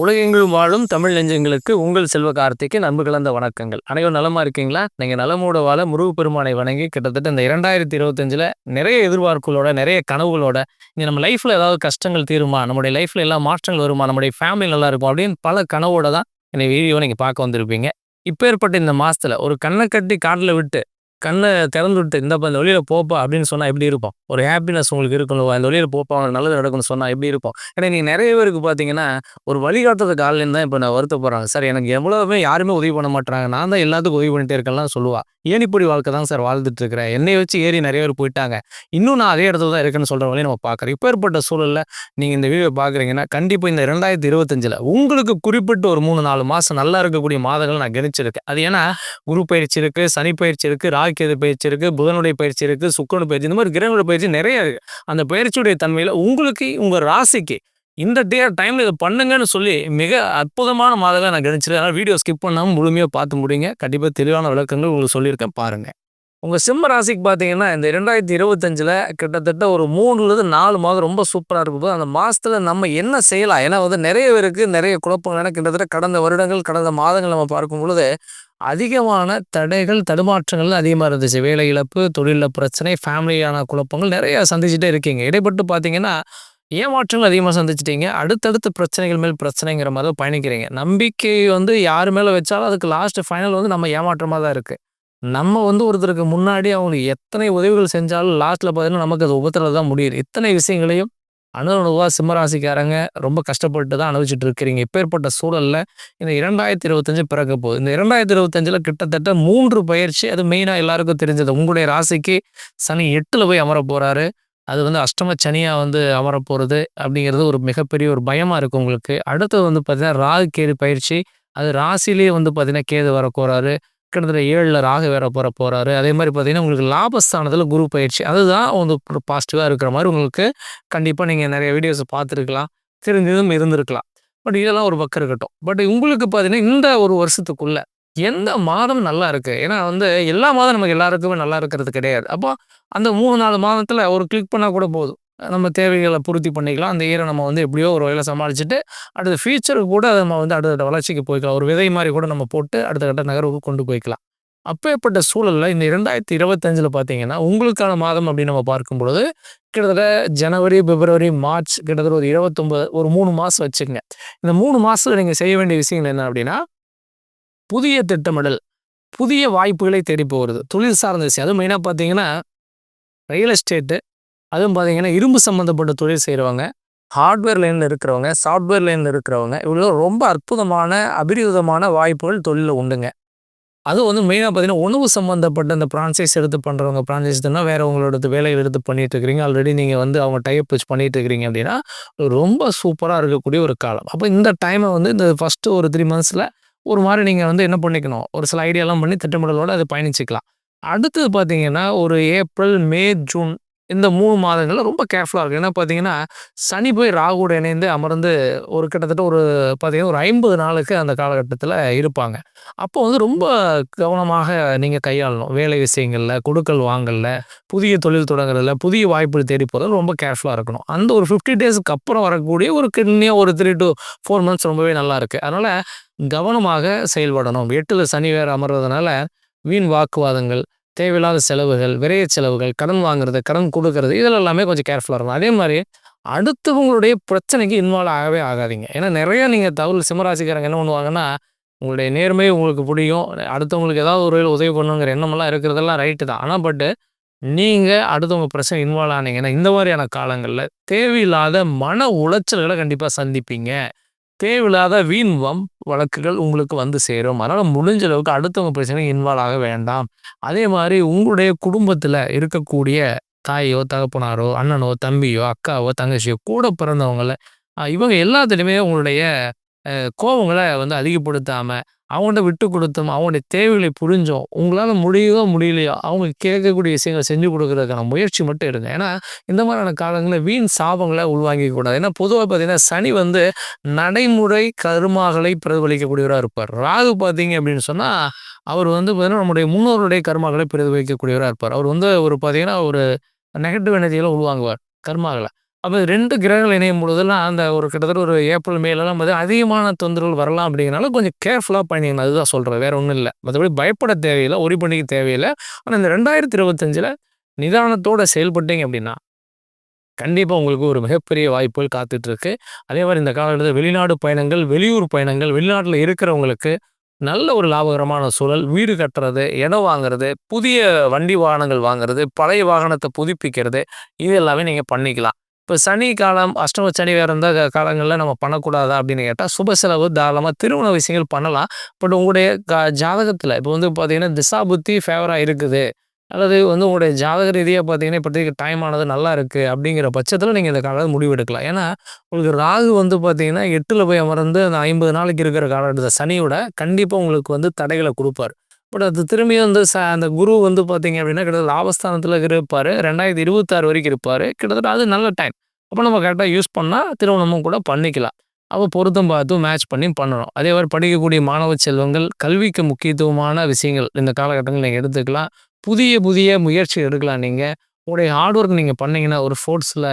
உலகெங்கிலும் வாழும் தமிழ் நெஞ்சங்களுக்கு உங்கள் செல்வ கார்த்திக்கு நண்பு கலந்த வணக்கங்கள். அனைவரும் நலமா இருக்கீங்களா? நீங்க நலமோட வாழ முருகு பெருமானை வணங்கி கிட்டத்தட்ட இந்த இரண்டாயிரத்தி இருபத்தஞ்சில் நிறைய எதிர்பார்ப்புகளோட நிறைய கனவுகளோட இங்க நம்ம லைஃப்ல ஏதாவது கஷ்டங்கள் தீருமா? நம்முடைய லைஃப்ல எல்லாம் மாற்றங்கள் வருமா? நம்முடைய ஃபேமிலி நல்லா இருக்கும் அப்படின்னு பல கனவோட தான் இந்த வீடியோ நீங்க பார்க்க வந்திருப்பீங்க. இப்போ ஏற்பட்ட இந்த மாசத்துல ஒரு கண்ணை கட்டி காட்டில் விட்டு கண்ணை திறந்து விட்டு இந்த இந்த வழியில் போப்பா அப்படின்னு சொன்னால் எப்படி இருப்போம்? ஒரு ஹாப்பினஸ் உங்களுக்கு இருக்கணும் அந்த வழியில் போப்பா அவனுக்கு நல்லது நடக்கும்னு சொன்னால் எப்படி இருக்கும் ஏன்னா நீங்கள் நிறைய பேருக்கு பார்த்தீங்கன்னா ஒரு வழிகாட்டுறதுக்கு ஆள்லேருந்து தான் இப்போ நான் வருத்தப்படுறாங்க. சார் எனக்கு எவ்வளோவுமே யாருமே உதவி பண்ண மாட்டாங்க நான் தான் எல்லாத்துக்கும் உதவி பண்ணிட்டே இருக்கேன்லாம் சொல்லுவா. ஏனிப்படி வாழ்க்கை தான் சார் வாழ்ந்துட்டு இருக்கிறேன் என்னை வச்சு ஏறி நிறைய பேர் போயிட்டாங்க. இன்னும் நான் அதே இடத்துல தான் இருக்குன்னு சொல்கிற வழியை நம்ம பார்க்குறோம். இப்போ ஏற்பட்ட சூழலில் நீங்கள் இந்த வீடியோ பார்க்குறீங்கன்னா கண்டிப்பாக இந்த ரெண்டாயிரத்தி இருபத்தஞ்சில் உங்களுக்கு குறிப்பிட்ட ஒரு மூணு நாலு மாதம் நல்லா இருக்கக்கூடிய மாதங்கள் நான் கணிச்சிருக்கேன். அது ஏன்னா குரு பயிற்சி இருக்குது சனி பயிற்சி இருக்குது ராக்கேது பயிற்சி இருக்குது புதனுடைய பயிற்சி இருக்குது சுக்கரனுடைய பயிற்சி இந்த மாதிரி கிரகங்களுடைய பயிற்சி நிறைய இருக்குது அந்த பயிற்சியுடைய தன்மையில் உங்களுக்கு உங்கள் ராசிக்கு இந்த டே டைமில் இதை பண்ணுங்கன்னு சொல்லி மிக அற்புதமான மாதங்களை நான் கணிச்சிருக்கேன் அதனால் வீடியோ ஸ்கிப் பண்ணாமல் முழுமையாக பார்த்து முடியுங்க கண்டிப்பாக தெளிவான விளக்கங்கள் உங்களுக்கு சொல்லியிருக்கேன் பாருங்கள் உங்கள் சிம்ம ராசிக்கு பார்த்தீங்கன்னா இந்த ரெண்டாயிரத்தி இருபத்தஞ்சில் கிட்டத்தட்ட ஒரு மூணுலேருந்து நாலு மாதம் ரொம்ப சூப்பராக இருக்கும்போது அந்த மாதத்தில் நம்ம என்ன செய்யலாம்? ஏன்னா வந்து நிறைய பேருக்கு நிறைய குழப்பங்கள். ஏன்னா கிட்டத்தட்ட கடந்த வருடங்கள் கடந்த மாதங்கள் நம்ம பார்க்கும் பொழுது அதிகமான தடைகள் தடுமாற்றங்கள் அதிகமாக இருந்துச்சு. வேலை இழப்பு தொழிலில் பிரச்சனை ஃபேமிலியான குழப்பங்கள் நிறைய சந்திச்சுட்டே இருக்கீங்க. இடைப்பட்டு பார்த்தீங்கன்னா ஏமாற்றங்கள் அதிகமாக சந்திச்சிட்டீங்க? அடுத்தடுத்த பிரச்சனைகள் மேல் பிரச்சனைங்கிற மாதிரி பயணிக்கிறீங்க. நம்பிக்கை வந்து யார் மேலே வச்சாலும் அதுக்கு லாஸ்ட் ஃபைனல் வந்து நம்ம ஏமாற்றமாக தான் இருக்குது நம்ம வந்து ஒருத்தருக்கு முன்னாடி அவங்களுக்கு எத்தனை உதவிகள் செஞ்சாலும் லாஸ்ட்டில் பார்த்தீங்கன்னா நமக்கு அது உபத்தில் தான் முடியுது. இத்தனை விஷயங்களையும் அணுவணுவா சிம்மராசிக்காரங்க ரொம்ப கஷ்டப்பட்டு தான் அனுபவிச்சுட்டு இருக்கிறீங்க. இப்பேற்பட்ட சூழலில் இந்த இரண்டாயிரத்தி இருபத்தஞ்சு பிறக்க போகுது. இந்த இரண்டாயிரத்தி இருபத்தஞ்சில் கிட்டத்தட்ட மூன்று பயிற்சி அது மெயினாக எல்லாருக்கும் தெரிஞ்சது. உங்களுடைய ராசிக்கு சனி எட்டில் போய் அமர போகிறாரு அது வந்து அஷ்டம சனியாக வந்து அமர போகிறது அப்படிங்கிறது ஒரு மிகப்பெரிய ஒரு பயமாக இருக்குது உங்களுக்கு. அடுத்தது வந்து பார்த்தீங்கன்னா ராகு கேது பயிற்சி. அது ராசிலேயே வந்து பார்த்தீங்கன்னா கேது வர போகிறாரு கிட்டத்தட்ட ஏழில் ராகு வேற போகிற போகிறாரு அதே மாதிரி பார்த்தீங்கன்னா உங்களுக்கு லாபஸ்தானத்தில் குரு பயிற்சி. அதுதான் வந்து ஒரு பாசிட்டிவாக இருக்கிற மாதிரி உங்களுக்கு கண்டிப்பாக நீங்கள் நிறைய வீடியோஸ் பார்த்துருக்கலாம். தெரிஞ்சதும் இருந்திருக்கலாம். பட் இதெல்லாம் ஒரு பக்கம் இருக்கட்டும். பட் உங்களுக்கு பார்த்தீங்கன்னா இந்த ஒரு வருஷத்துக்குள்ளே எந்த மாதம் நல்லா இருக்கு. ஏன்னா வந்து எல்லா மாதம் நமக்கு எல்லாருக்குமே நல்லா இருக்கிறது கிடையாது. அப்போ அந்த மூணு நாலு மாதத்தில் ஒரு கிளிக் பண்ணால் கூட போதும். நம்ம தேவைகளை பூர்த்தி பண்ணிக்கலாம். அந்த இயரை நம்ம வந்து எப்படியோ ஒரு வகையில் சமாளிச்சுட்டு அடுத்த ஃபியூச்சருக்கு கூட அதை நம்ம வந்து அடுத்த வளர்ச்சிக்கு போய்க்கலாம். ஒரு விதை மாதிரி கூட நம்ம போட்டு அடுத்த கட்ட நகர்வுக்கு கொண்டு போய்க்கலாம். அப்பேற்பட்ட சூழலில் இந்த இரண்டாயிரத்தி இருபத்தஞ்சில் பார்த்தீங்கன்னா உங்களுக்கான மாதம் அப்படின்னு நம்ம பார்க்கும் பொழுது கிட்டத்தட்ட ஜனவரி பிப்ரவரி மார்ச் கிட்டத்தட்ட ஒரு இருபத்தொம்பது ஒரு மூணு மாதம் வச்சுக்கங்க. இந்த மூணு மாதத்தில் நீங்கள் செய்ய வேண்டிய விஷயங்கள் என்ன அப்படின்னா புதிய திட்டமிடல் புதிய வாய்ப்புகளை தேடி போகிறது. தொழில் சார்ந்த விஷயம். அதுவும் மெயினாக பார்த்தீங்கன்னா ரியல் எஸ்டேட்டு அதுவும் பார்த்தீங்கன்னா இரும்பு சம்மந்தப்பட்ட தொழில் செய்கிறவங்க ஹார்ட்வேர் லைனில் இருக்கிறவங்க சாஃப்ட்வேர் லைனில் இருக்கிறவங்க இவ்வளோ ரொம்ப அற்புதமான அபிரிவிதமான வாய்ப்புகள் தொழிலில் உண்டுங்க. அதுவும் வந்து மெயினாக பார்த்தீங்கன்னா உணவு சம்மந்தப்பட்ட இந்த ப்ரான்சைஸ் எடுத்து பண்ணுறவங்க ப்ரான்சைஸ்னா வேறு உங்களோட வேலைகள் எடுத்து பண்ணிகிட்டு இருக்கிறீங்க. ஆல்ரெடி நீங்கள் வந்து அவங்க டைப் வச்சு பண்ணிகிட்டு இருக்கிறீங்க அப்படின்னா ரொம்ப சூப்பராக இருக்கக்கூடிய ஒரு காலம். அப்போ இந்த டைமை வந்து இந்த ஃபஸ்ட்டு ஒரு த்ரீ மந்த்ஸில் ஒரு மாதிரி நீங்கள் வந்து என்ன பண்ணிக்கணும்? ஒரு சில ஐடியாலாம் பண்ணி திட்டமிடலோடு அதை பயணிச்சிக்கலாம். அடுத்தது பார்த்தீங்கன்னா ஒரு ஏப்ரல் மே ஜூன் இந்த மூணு மாதங்களில் ரொம்ப கேர்ஃபுல்லாக இருக்கும் ஏன்னா பார்த்தீங்கன்னா சனி போய் ராகுவோட இணைந்து அமர்ந்து ஒரு கிட்டத்தட்ட ஒரு பார்த்தீங்கன்னா ஒரு ஐம்பது நாளுக்கு அந்த காலகட்டத்தில் இருப்பாங்க. அப்போ வந்து ரொம்ப கவனமாக நீங்கள் கையாளணும். வேலை விஷயங்களில் கொடுக்கல் வாங்கலில் புதிய தொழில் தொடங்குறதுல புதிய வாய்ப்புகள் தேடி போகிறது ரொம்ப கேர்ஃபுல்லாக இருக்கணும். அந்த ஒரு ஃபிஃப்டி டேஸ்க்கு அப்புறம் வரக்கூடிய ஒரு கிட்னியாக ஒரு த்ரீ டு ஃபோர் மந்த்ஸ் ரொம்பவே நல்லா இருக்குது அதனால் கவனமாக செயல்படணும். எட்டில் சனி வேறு அமர்வதனால வீண் வாக்குவாதங்கள் தேவையில்லாத செலவுகள் விரைய செலவுகள் கடன் வாங்குறது கடன் கொடுக்கறது இதில் எல்லாமே கொஞ்சம் கேர்ஃபுல்லாக இருக்கும் அதே மாதிரி அடுத்தவங்களுடைய பிரச்சனைக்கு இன்வால்வ் ஆகவே ஆகாதீங்க. ஏன்னா நிறைய நீங்கள் தகவல் சிம்மராசிக்காரங்க என்ன பண்ணுவாங்கன்னா உங்களுடைய நேர்மை உங்களுக்கு பிடிக்கும் அடுத்தவங்களுக்கு ஏதாவது ஒரு உதவி பண்ணுங்கிற எண்ணமெல்லாம் இருக்கிறதெல்லாம் ரைட்டு தான். ஆனால் பட்டு நீங்கள் அடுத்தவங்க பிரச்சனை இன்வால்வ் ஆனீங்கன்னா இந்த மாதிரியான காலங்களில் தேவையில்லாத மன உளைச்சல்களை கண்டிப்பாக சந்திப்பீங்க. தேவையில்லாத வீண் வம் வழக்குகள் உங்களுக்கு வந்து சேரும். அதனால் முடிஞ்ச அளவுக்கு அடுத்தவங்க பிரச்சனை இன்வால்வ் ஆக வேண்டாம். அதே மாதிரி உங்களுடைய குடும்பத்தில் இருக்கக்கூடிய தாயோ தகப்பனாரோ அண்ணனோ தம்பியோ அக்காவோ தங்கச்சியோ கூட பிறந்தவங்கள இவங்க எல்லாத்துலேயுமே உங்களுடைய கோவங்களை வந்து அதிகப்படுத்தாமல் அவங்கள்ட்ட விட்டு கொடுத்தோம் அவங்களுடைய தேவைகளை புரிஞ்சோம் உங்களால் முடியுதோ முடியலையோ அவங்க கேட்கக்கூடிய விஷயங்களை செஞ்சு கொடுக்குறதுக்கான முயற்சி மட்டும் எடுங்க. ஏன்னா இந்த மாதிரியான காலங்களில் வீண் சாபங்களை உள்வாங்கிக்க கூடாது. ஏன்னா பொதுவாக பார்த்தீங்கன்னா சனி வந்து நடைமுறை கருமாகளை பிரதிபலிக்கக்கூடியவராக இருப்பார். ராகு பார்த்தீங்க அப்படின்னு சொன்னால் அவர் வந்து பார்த்தீங்கன்னா நம்முடைய முன்னோருடைய கர்மாக்களை பிரதிபலிக்கக்கூடியவராக இருப்பார். அவர் வந்து ஒரு பார்த்தீங்கன்னா ஒரு நெகட்டிவ் எனர்ஜியெல்லாம் உள்வாங்குவார் கர்மாகளை. அப்போ ரெண்டு கிரகங்கள் இணையும் பொழுதெல்லாம் அந்த ஒரு கிட்டத்தட்ட ஒரு ஏப்ரல் மேலெல்லாம் வந்து அதிகமான தொந்தரவுகள் வரலாம் அப்படிங்கிறனால கொஞ்சம் கேர்ஃபுல்லாக பண்ணிக்கணும் அதுதான் சொல்கிறேன் வேறு ஒன்றும் இல்லை. மற்றபடி பயப்பட தேவையில்லை. ஒரி பண்ணிக்க தேவையில்லை. ஆனால் இந்த ரெண்டாயிரத்தி இருபத்தஞ்சில் நிதானத்தோடு செயல்பட்டீங்க அப்படின்னா கண்டிப்பாக உங்களுக்கு ஒரு மிகப்பெரிய வாய்ப்புகள் காத்துட்ருக்கு. அதே மாதிரி இந்த காலகட்டத்தில் வெளிநாடு பயணங்கள் வெளியூர் பயணங்கள் வெளிநாட்டில் இருக்கிறவங்களுக்கு நல்ல ஒரு லாபகரமான சூழல். வீடு கட்டுறது இடம் வாங்குறது புதிய வண்டி வாகனங்கள் வாங்குறது பழைய வாகனத்தை புதுப்பிக்கிறது இது எல்லாமே நீங்கள் பண்ணிக்கலாம். இப்போ சனி காலம் அஷ்டம சனி வேறு இருந்த காலங்களில் நம்ம பண்ணக்கூடாதா அப்படின்னு கேட்டால் சுப செலவு தாராளமாக திருமண விஷயங்கள் பண்ணலாம். பட் உங்களுடைய க ஜாதகத்தில் இப்போ வந்து பார்த்தீங்கன்னா திசா புத்தி ஃபேவராக இருக்குது. அல்லது வந்து உங்களுடைய ஜாதக ரீதியாக பார்த்தீங்கன்னா இப்போதைக்கு டைம் ஆனது நல்லா இருக்குது அப்படிங்கிற பட்சத்தில் நீங்கள் இந்த காலத்தில் முடிவெடுக்கலாம். ஏன்னா உங்களுக்கு ராகு வந்து பார்த்தீங்கன்னா எட்டில் போய் அமர்ந்து அந்த ஐம்பது நாளைக்கு இருக்கிற காலகட்டத்தை சனியோட கண்டிப்பாக உங்களுக்கு வந்து தடைகளை கொடுப்பார். பட் அது திரும்பியும் வந்து ச அந்த குரு வந்து பார்த்தீங்க அப்படின்னா கிட்டத்தட்ட லாபஸ்தானத்தில் இருப்பார். ரெண்டாயிரத்தி இருபத்தாறு வரைக்கும் இருப்பார். கிட்டத்தட்ட அது நல்ல டைம் அப்போ நம்ம கரெக்டாக யூஸ் பண்ணால் திருமணமும் கூட பண்ணிக்கலாம். அப்போ பொருத்தம் பார்த்து மேட்ச் பண்ணி பண்ணணும். அதே மாதிரி படிக்கக்கூடிய மாணவ செல்வங்கள் கல்விக்கு முக்கியத்துவமான விஷயங்கள் இந்த காலகட்டங்கள் நீங்கள் எடுத்துக்கலாம். புதிய புதிய முயற்சி எடுக்கலாம் நீங்கள் உங்களுடைய ஹார்ட் ஒர்க் நீங்கள் பண்ணிங்கன்னா ஒரு ஸ்போர்ட்ஸில்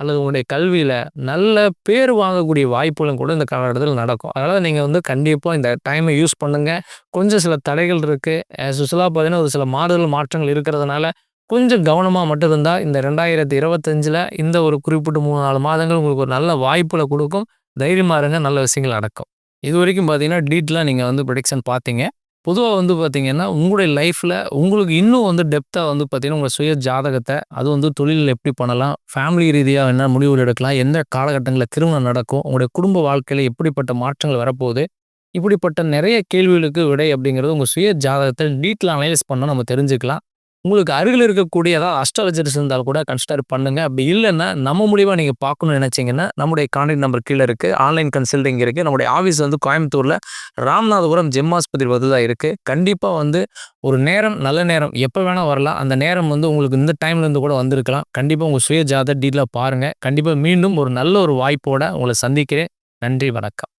அல்லது உங்களுடைய கல்வியில் நல்ல பேர் வாங்கக்கூடிய வாய்ப்புகளும் கூட இந்த காலகட்டத்தில் நடக்கும். அதனால் நீங்கள் வந்து கண்டிப்பாக இந்த டைமை யூஸ் பண்ணுங்கள் கொஞ்சம் சில தடைகள் இருக்குது சுசலாக பார்த்தீங்கன்னா ஒரு சில மாறுதல் மாற்றங்கள் இருக்கிறதுனால கொஞ்சம் கவனமாக மட்டும் இருந்தால் இந்த ரெண்டாயிரத்தி இருபத்தஞ்சில் இந்த ஒரு குறிப்பிட்ட மூணு நாலு மாதங்கள் உங்களுக்கு ஒரு நல்ல வாய்ப்புகளை கொடுக்கும். தைரியமாக இருங்க நல்ல விஷயங்கள் நடக்கும். இது வரைக்கும் பார்த்தீங்கன்னா டீட்டெயிலாக நீங்கள் வந்து ப்ரொடிக்ஷன் பார்த்தீங்க பொதுவாக வந்து பார்த்தீங்கன்னா உங்களுடைய லைஃப்பில் உங்களுக்கு இன்னும் வந்து டெப்த்தாக வந்து பார்த்தீங்கன்னா உங்கள் சுய ஜாதகத்தை அது வந்து தொழிலில் எப்படி பண்ணலாம் ஃபேமிலி ரீதியாக என்ன முடிவுகள் எடுக்கலாம் எந்த காலகட்டங்களில் திருமணம் நடக்கும் உங்களுடைய குடும்ப வாழ்க்கையில் எப்படிப்பட்ட மாற்றங்கள் வரப்போகுது இப்படிப்பட்ட நிறைய கேள்விகளுக்கு விடை அப்படிங்கிறது உங்கள் சுய ஜாதகத்தை டீட்டெயில் அனலைஸ் பண்ண நம்ம தெரிஞ்சுக்கலாம். உங்களுக்கு அருகில் இருக்கக்கூடிய ஏதாவது அஸ்ட்ராலஜர்ஸ் இருந்தால் கூட கன்சிடர் பண்ணுங்க. அப்படி இல்லைன்னா நம்ம மூலியமாக நீங்கள் பார்க்கணும்னு நினச்சிங்கன்னா நம்முடைய கான்டாக்ட் நம்பர் கீழே இருக்குது ஆன்லைன் கன்சல்டிங் இருக்குது நம்முடைய ஆஃபீஸ் வந்து கோயம்புத்தூரில் ராமநாதபுரம் ஜெம் ஆஸ்பத்திரி வந்து தான் இருக்குது கண்டிப்பாக வந்து ஒரு நேரம் நல்ல நேரம் எப்போ வேணால் வரலாம். அந்த நேரம் வந்து உங்களுக்கு இந்த டைம்லேருந்து கூட வந்திருக்கலாம். கண்டிப்பாக உங்கள் சுய ஜாத டீட்டெயிலாக பாருங்கள் கண்டிப்பாக மீண்டும் ஒரு நல்ல ஒரு வாய்ப்போடு உங்களை சந்திக்கிறேன். நன்றி வணக்கம்.